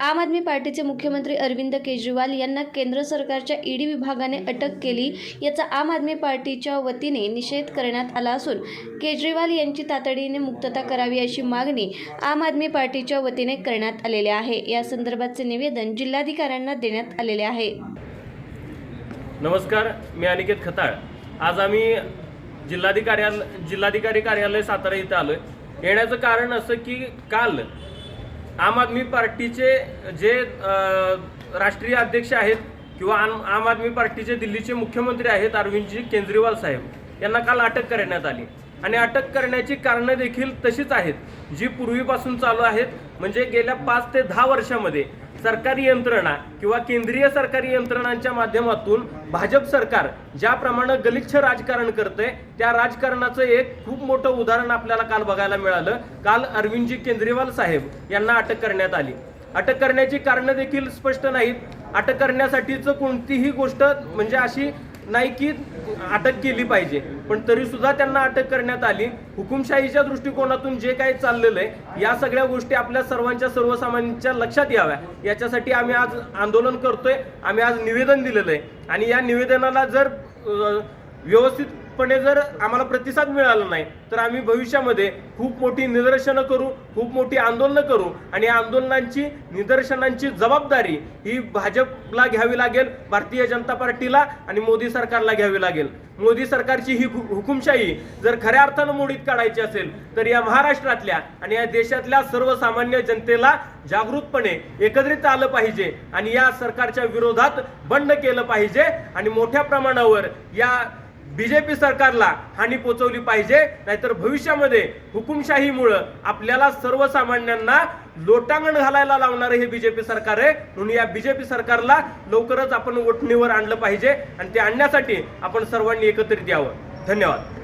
आम आदमी पार्टीचे मुख्यमंत्री अरविंद केजरीवाल यांना केंद्र सरकारच्या ईडी विभागाने अटक केली. याचा आम आदमी पार्टीच्या वतीने निषेध करण्यात आला असून केजरीवाल यांची तातडीने मुक्तता करावी अशी मागणी आम आदमी पार्टीच्या वतीने करण्यात आलेली आहे. या संदर्भाचे निवेदन जिल्हाधिकाऱ्यांना देण्यात आलेले आहे. नमस्कार मी अनिकेत खताळ. आज आम्ही जिल्हाधिकारी जिल्हाधिकारी कार्यालय सातारा इथं आलोय. येण्याचं कारण असं की काल आम आदमी पार्टीचे जे राष्ट्रीय अध्यक्ष आहेत किंवा आम आम आदमी पार्टीचे दिल्लीचे मुख्यमंत्री आहेत अरविंदजी केजरीवाल साहेब यांना काल अटक करण्यात आली. आणि अटक करण्याची कारणं देखील तशीच आहेत. जी पूर्वीपासून चालू आहेत म्हणजे गेल्या पाच ते दहा वर्षामध्ये सरकारी यंत्रणा किंवा केंद्रीय सरकारी यंत्रणांच्या माध्यमातून भाजप सरकार ज्याप्रमाणे गलिच्छ राजकारण करते त्या राजकारणाचं एक खूप मोठं उदाहरण आपल्याला काल बघायला मिळालं. काल अरविंदजी केजरीवाल साहेब यांना अटक करण्यात आली. अटक करण्याची कारणं देखील स्पष्ट नाहीत. अटक करण्यासाठीचं कोणतीही गोष्ट म्हणजे अशी नाही की अटक केली पाहिजे. पण तरी सुद्धा त्यांना अटक करण्यात आली. हुकुमशाहीच्या दृष्टिकोनातून जे काही चाललेलं आहे या सगळ्या गोष्टी आपल्या सर्वांच्या सर्वसामान्यांच्या लक्षात याव्या. याच्यासाठी आम्ही आज आंदोलन करतोय. आम्ही आज निवेदन दिलेलं आहे. आणि या निवेदनाला जर व्यवस्थित निश्चितपणे जर आम्हाला प्रतिसाद मिळाला नाही तर आम्ही भविष्यामध्ये खूप मोठी निदर्शनं करू खूप मोठी आंदोलनं करू आणि आंदोलनांची निदर्शनांची जबाबदारी ही भाजपला घ्यावी लागेल भारतीय जनता पार्टीला आणि मोदी सरकारला घ्यावी लागेल. मोदी सरकारची ही हुकुमशाही जर खऱ्या अर्थानं मोडीत काढायची असेल तर या महाराष्ट्रातल्या आणि या देशातल्या सर्वसामान्य जनतेला जागृतपणे एकत्रित आलं पाहिजे आणि या सरकारच्या विरोधात बंड केलं पाहिजे आणि मोठ्या प्रमाणावर या बीजेपी सरकारला हानी पोचवली पाहिजे नाहीतर भविष्यामध्ये हुकुमशाहीमुळं आपल्याला सर्वसामान्यांना लोटांगण घालायला लावणारं हे बीजेपी सरकार आहे. म्हणून या बीजेपी सरकारला लवकरच आपण वोटणीवर आणलं पाहिजे आणि ते आणण्यासाठी आपण सर्वांनी एकत्रित यावं. धन्यवाद.